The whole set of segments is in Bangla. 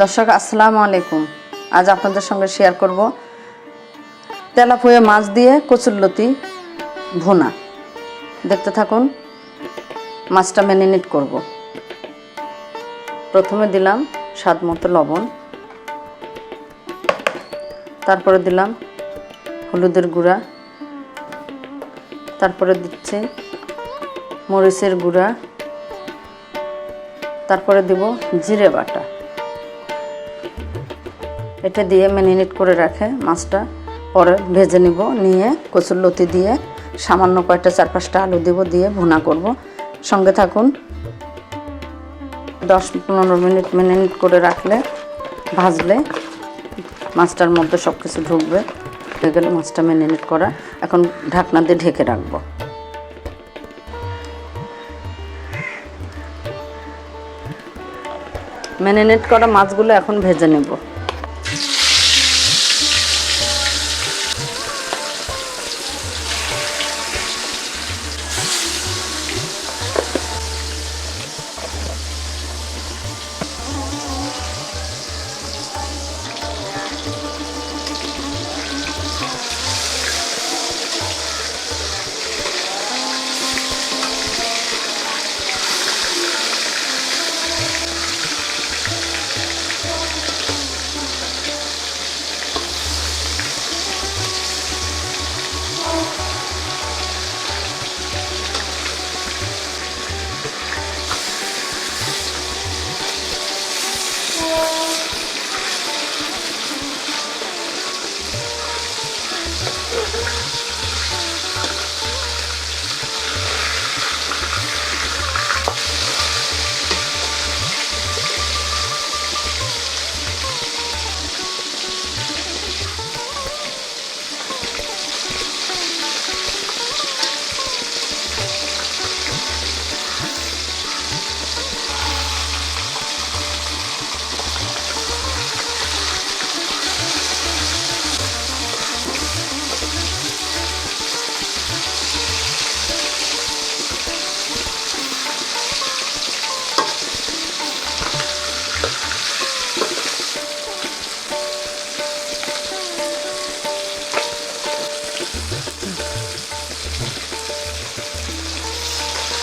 দর্শক, আসসালামু আলাইকুম। আজ আপনাদের সঙ্গে শেয়ার করব তেলাপুয়ে মাছ দিয়ে কচুরলতি ভুনা। দেখতে থাকুন, মাছটা ম্যারিনেট করব। প্রথমে দিলাম স্বাদ মতো লবণ। তারপরে দিলাম হলুদের গুঁড়া। তারপরে দিচ্ছে মরিচের গুঁড়া। তারপরে দিব জিরে বাটা। এটা দিয়ে ম্যারিনেট করে রাখে মাছটা। পরে ভেজে নিব, নিয়ে কচুর লতি দিয়ে সামান্য কয়টা চার পাঁচটা আলু দেব, দিয়ে ভুনা করব। সঙ্গে থাকুন, দশ পনেরো মিনিট ম্যারিনেট করে রাখলে, ভাজলে মাছটার মধ্যে সব কিছু ঢুকবে। হয়ে গেলে মাছটা ম্যারিনেট করা। এখন ঢাকনা দিয়ে ঢেকে রাখব। ম্যারিনেট করা মাছগুলো এখন ভেজে নেব।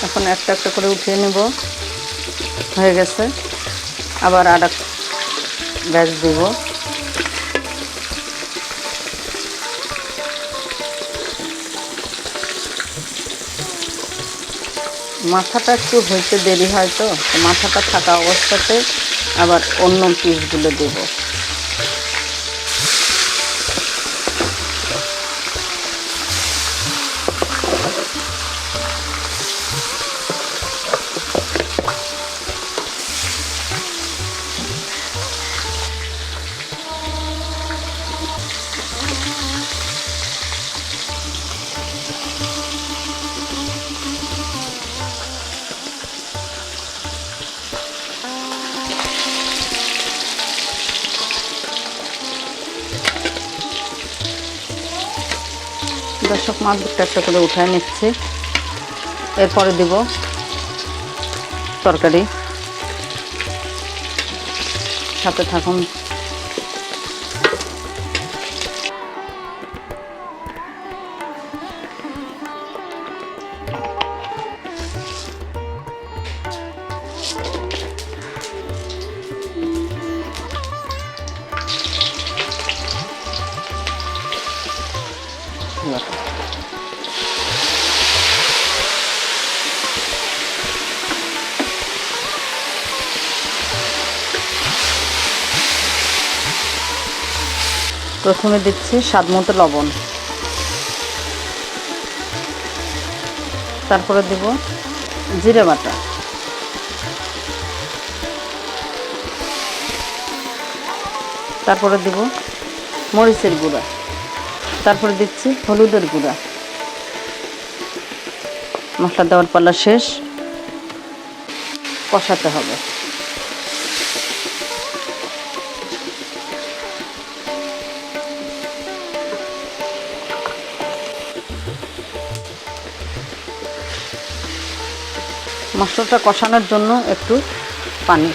এখন একটা একটা করে উঠিয়ে নেব। হয়ে গেছে। আবার আর এক ব্যাচ দিব। মাথাটা একটু হইতে দেরি হয় তো মাথাটা থাকা অবস্থাতে আবার অন্য পিসগুলো দেবো। দর্শক মাছ দুটো একটা করে উঠায় নিচ্ছে। এরপরে দিব তরকারি। সাথে থাকুন। প্রথমে দিচ্ছি স্বাদ মতো লবণ। তারপরে দেব জিরে বাটা। তারপরে দেব মরিচের গুঁড়া। তারপরে দিচ্ছি হলুদের গুঁড়া। মশলা দেওয়ার পালা শেষ। কষাতে হবে। মশলাটা কষানোর জন্য একটু পানি।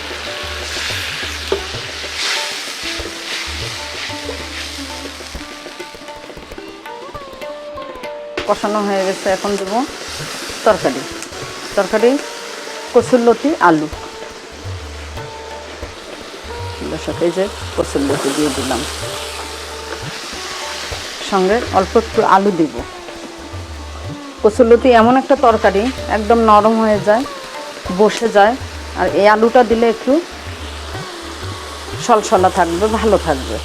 কষানো হয়ে গেছে, এখন দেব তরকারি। তরকারি কচুরলতি আলু। দর্শক এই যে কচুরলতি দিয়ে দিলাম। সঙ্গে অল্প একটু আলু দিব। কচুরলতি এমন একটা তরকারি, একদম নরম হয়ে যায়। বসে যায়। আর এই আলুটা দিলে একটু সলসলা থাকবে, ভালো থাকবে।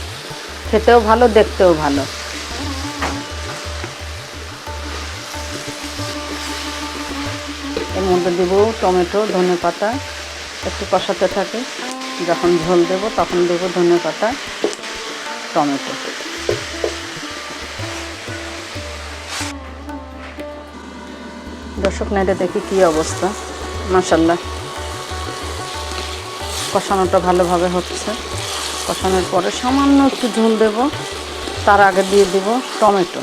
খেতেও ভালো, দেখতেও ভালো। এর মধ্যে দেবো টমেটো, ধনে পাতা, একটু কষাতে থাকে। যখন ঝোল দেব তখন দেবো ধনে পাতা, টমেটো। দর্শক, নেড়ে দেখি কী অবস্থা। মাসাল্লাহ কষানোটা ভালোভাবে হচ্ছে। কষানোর পরে সামান্য একটু ঝোল দেব। তার আগে দিয়ে দেব টমেটো।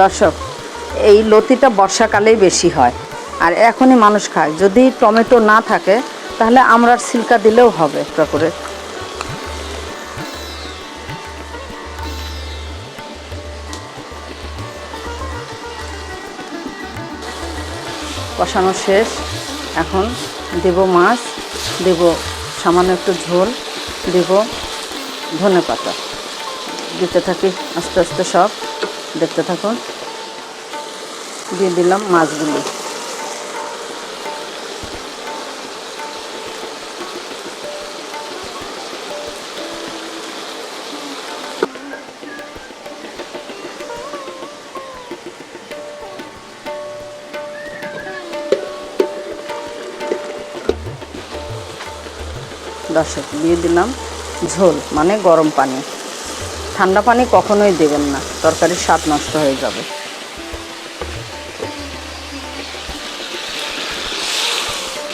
দর্শক, এই লতিটা বর্ষাকালেই বেশি হয়। আর এখনই মানুষ খায়। যদি টমেটো না থাকে, তাহলে আমরা সিল্কা দিলেও হবে একটা করে। কষানো শেষ। এখন দেব মাছ, দেব সামান্য একটু ঝোল, দেব ধনে পাতা। দিতে থাকি আস্তে আস্তে সব। দেখতে থাকুন। দিয়ে দিলাম মাছগুলি। দর্শক দিয়ে দিলাম ঝোল মানে গরম পানি। ঠান্ডা পানি কখনোই দেবেন না, তরকারির স্বাদ নষ্ট হয়ে যাবে।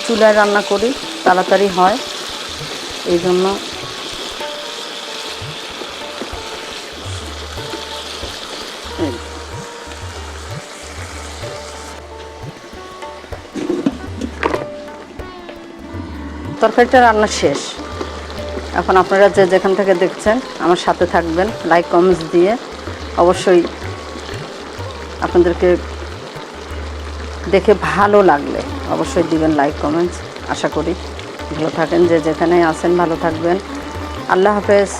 চুলায় রান্না করি, তাড়াতাড়ি হয়, এই জন্য তরকারিটা রান্না শেষ। এখন আপনারা যে যেখান থেকে দেখছেন, আমার সাথে থাকবেন লাইক কমেন্টস দিয়ে। অবশ্যই আপনাদেরকে দেখে ভালো লাগলে অবশ্যই দিবেন লাইক কমেন্টস আশা করি ভালো থাকেন, যে যেখানে আছেন ভালো থাকবেন। আল্লাহ হাফেজ।